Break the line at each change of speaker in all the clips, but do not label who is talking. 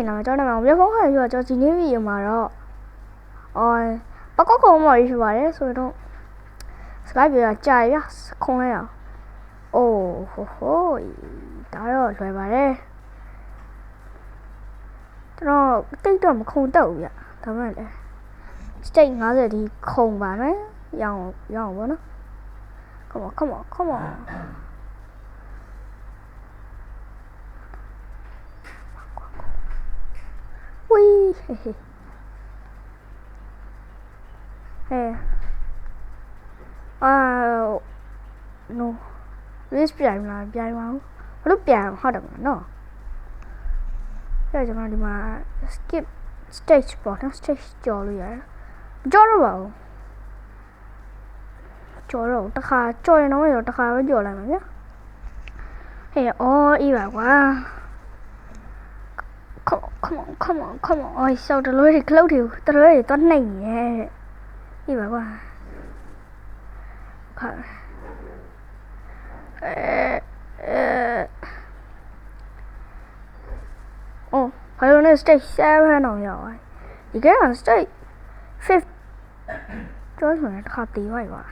မိန်လာမှာကျွန်တော်နာမည်မြေဖုန်းခိုင်ပြီးတော့ကျွန်တော်ဒီနေ့ဗီဒီယိုမှာတော့အော်ပကောက်ခုံမော်ရေးဖြစ်ပါတယ်ဆိုတော့စကားပြောတာကြာရခုံလိုက်အောင်အိုးဟိုဟိုဒါတော့လွယ်ပါတယ်ကျွန်တော်တိတ်တော့မခုံတော့ဘူးဗျဒါမှလည်း state 50ဒီခုံပါမယ်ရအောင်ရအောင်ဗောနော် come on come on come on ဝီး ဟေဟေဟဲအာ no race ပြိုင်မလားပြိုင်ပါဘူးဘာလို့ပြိုင်အောင်ဟုတ်တယ်မလားနော်အဲ့ဒါကျွန်တော်ဒီမှာ skip stage ပေါ့နော် stage ကြော်လို့ရတယ်မကြော်တော့ပါဘူးကြော်တော့တခါကြော်ရင်တော့ရောတခါပဲကြော်လိုက်မှာဗျာဟဲ့အော်အေးပါကွာ come on come on come on come on အော်ဆောက်တလို့တွေကလုတ်တွေတလို့တွေတော့နှိမ့်ရဲ့အေးပါကွာခါအဲအဲအော်ဘာလို့လဲ stage 7တော့ရောက်သွားဒီကက stage 5ကျော်ဆိုရင်တစ်ခါတီးသွားပြီကွာ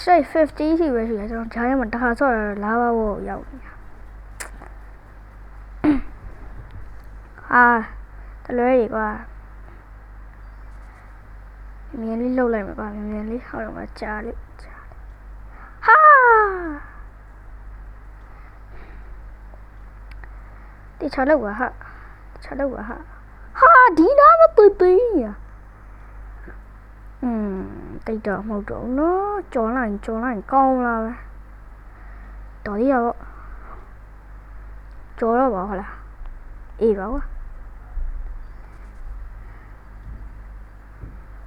stage 50ရှိပဲရှိတယ်ကျွန်တော်ဂျားထဲမှာတစ်ခါဆော့ရလာပါဖို့ရောက်နေတာ အာတလွဲကြီးကွာမြင်လေးလှုပ်လိုက်မှာကွာမြင်မြင်လေးဟောတော့မှကြားလေးကြားလေးဟာတေချာလောက်ပါဟာတေချာလောက်ပါဟာဟာဒီနာမတွေ့တွေ့ရอืมတိတ်တော့မဟုတ်တော့ဘူးနော်ကြော်လိုက်ကြော်လိုက်ကောင်းလာပဲတော်ရရောကြော်တော့ပါဟုတ်လားအေးပါကွာ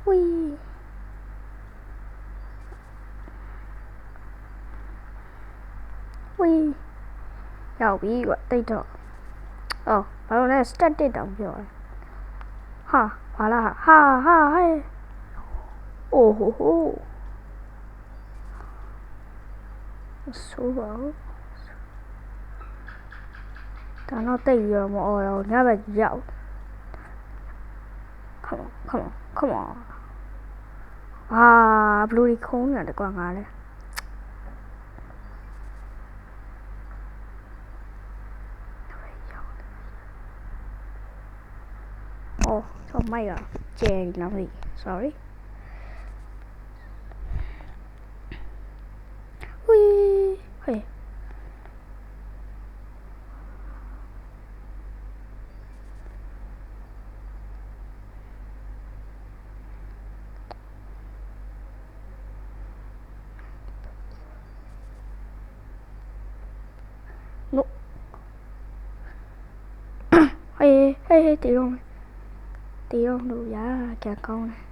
ဝီ ဝီရောက်ပြီကွတိတ်တော့အော်ဘာလို့လဲ static တောင်ပြောတယ်ဟာဘာလားဟာဟာဟဲ့အိုးဟိုဟိုဆိုပါဦးဒါတော့တိတ်ပြီးတော့မအော်တော့ညဘက်ရောက် come on come on come on အာဘလူးဒီခုံးနေတယ်ကွာငါလဲအော် ဆောမိုက်ကကျဲနော်မသိ sorry ဝီဟေးဟေးဟေးဟေး တီတော့တီတော့လို့ရကြကောင်းတယ်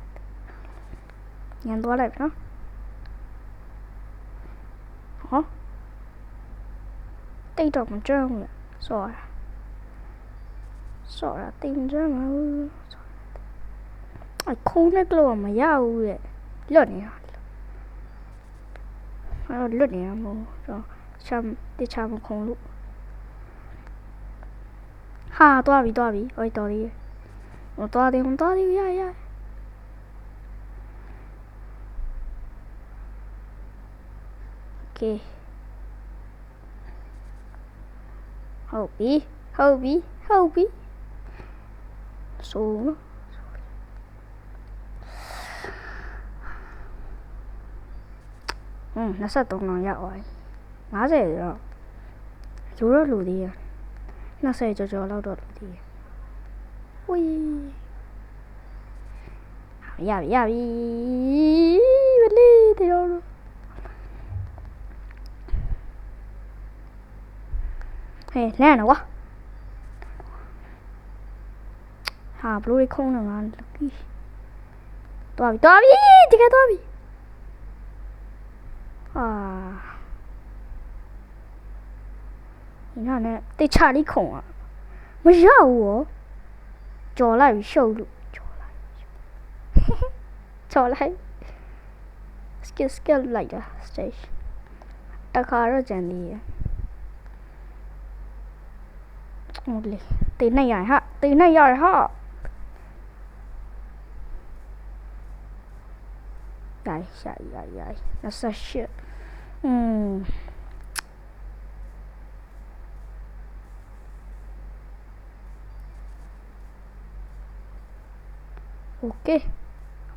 ညံသွားလိုက်ပြီနော်ဟောတိတ်တော့မကြောက်ဘူးဆော်ရဆော်ရတင်ကြမှာအခုံးနဲ့ကလို့မရဘူးရဲ့လွတ်နေတာအဲ့တော့လွတ်နေတာမဟုတ်တော့ချမ်းတခြားမခုံလို့ဟာသွားပြီသွားပြီဟိုတော်လေး Không to đi, không to đi, dai dai. Ok. Hobby, hobby, hobby. Xuống. 응, 나 싸동랑 야와이. 맞아요. 조로 루디야. 나 싸이 저저 라우더 루디야. ဝီရပြီရပြီဘလေးတေတော့ဟဲ့လန့်တော့ကွာဟာဘလူးလေးခုံးနေမှာလက်ကီတော်ပြီတော်ပြီတကယ်တော်ပြီဟာဒီနောက်နဲ့တေချာလေးခုံอ่ะမရဘူးရော ကြော်လိုက်ပြီးရှုပ်လို့ကြော်လိုက်ကြော်လိုက် skill skill လိုက်တာ stage တခါတော့ကြံသေးရဟုတ်လေတေနှိပ်ရဟာတေနှိပ်ရဟာရိုက်ရိုက်ရိုက်ရိုက်28อืม Okay.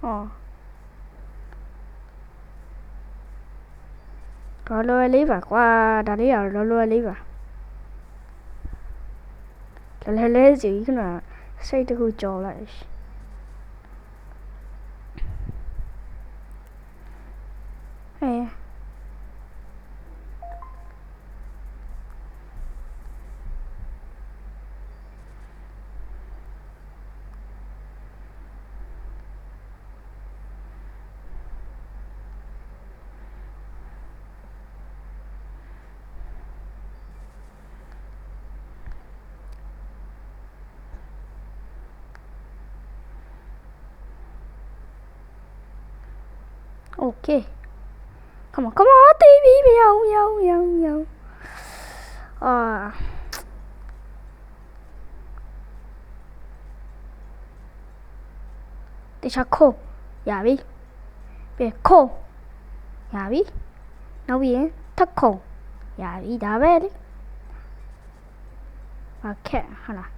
Oh. လောလောလေးပါကွာဒါလေးရလောလောလေးပါလဲလဲလေးစီခဏစိတ်တခုကြော်လိုက် okay come on come on TV မရဘူးမရဘူးမရဘူးမရဘူးအာတခြားခိုးရပြီပြန်ခိုးရပြီနောက်ပြီးရင်ထပ်ခုံရပြီဒါပဲလေဟုတ်ကဲ့ဟုတ်လား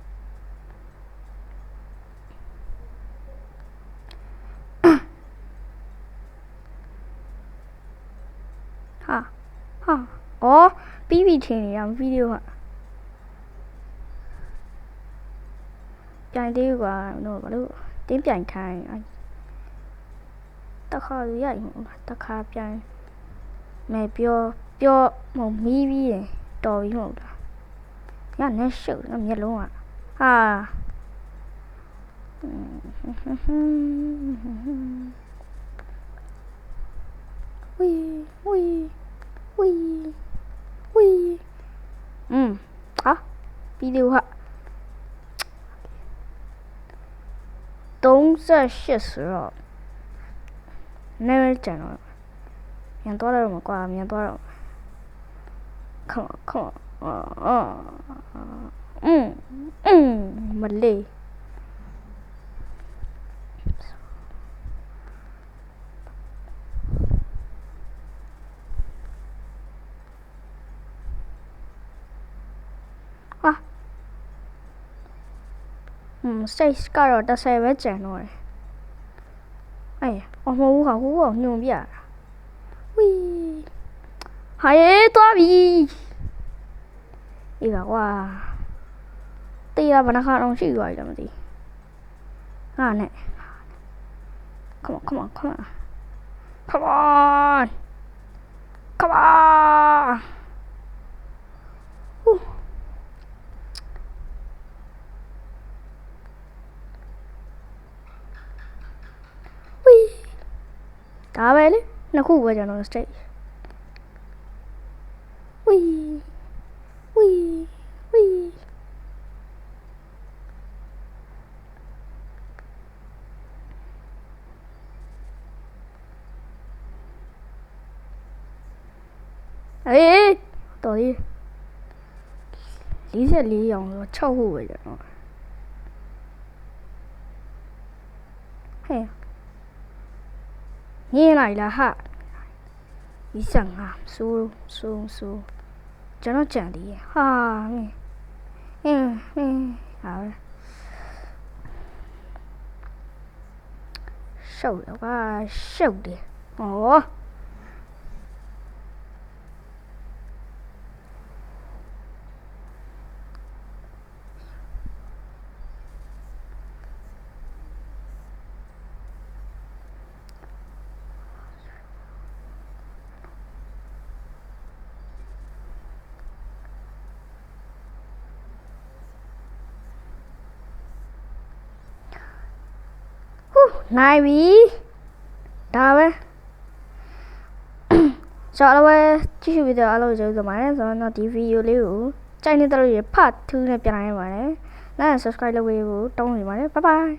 ဟာအော်ပြီးပြီထင်နေရဗီဒီယိုကပြိုင်သေးကွာတော့ဘာလို့တင်းပြိုင်ခိုင်းတခါရိုက်တခါပြိုင်မယ်ပြောပြောမမီးပြီးရင်တော်ပြီမဟုတ်လားညနေရှုပ်တော့မျက်လုံးကဟာဝီဝီ 喂，喂，嗯，好，第六话，东山雪树，那边讲了，棉多了么？挂，棉多了？看嘛，看嘛，嗯嗯嗯嗯，没嗯。Stage ကတော့30ပဲကျန်တော့တယ်အေးအမဟုတ်ဘူးဟာဟိုကညွန်ပြတာဝီဟာရဲသွားပြီအေးပါကွာတေးရဘဏ္ဍခါတော့ရှိသွားပြီလားမသိဟာနဲ့ come on come on come on come on come on Whew. ဝီ ဒါပဲလေနှစ်ခုပဲကျွန်တော် stage ဝီဝီဝီအေးတော်ကြီး44ရောင်ဆို6ခုပဲကျွန်တော်ဟဲ့ မြင်လိုက်လားဟာဒီဆန်ငါဆိုးဆိုးဆိုးကျွန်တော်ကြံသေးရဲ့ဟာမင်းအင်းအင်းဟာပဲရှုပ်တော့ကရှုပ်တယ်ဟောဟူး နိုင်ပြီဒါပဲကျွန်တော်လည်းကြည့်ရှုပြီးတော့အားလုံးကျေးဇူးတင်ပါတယ်ဆိုတော့ဒီဗီဒီယိုလေးကိုကြိုက်နေတဲ့လူတွေဖတ်ထူးနဲ့ပြန်လာရပါတယ် like and subscribe လုပ်ပေးဖို့တောင်းနေပါတယ် bye bye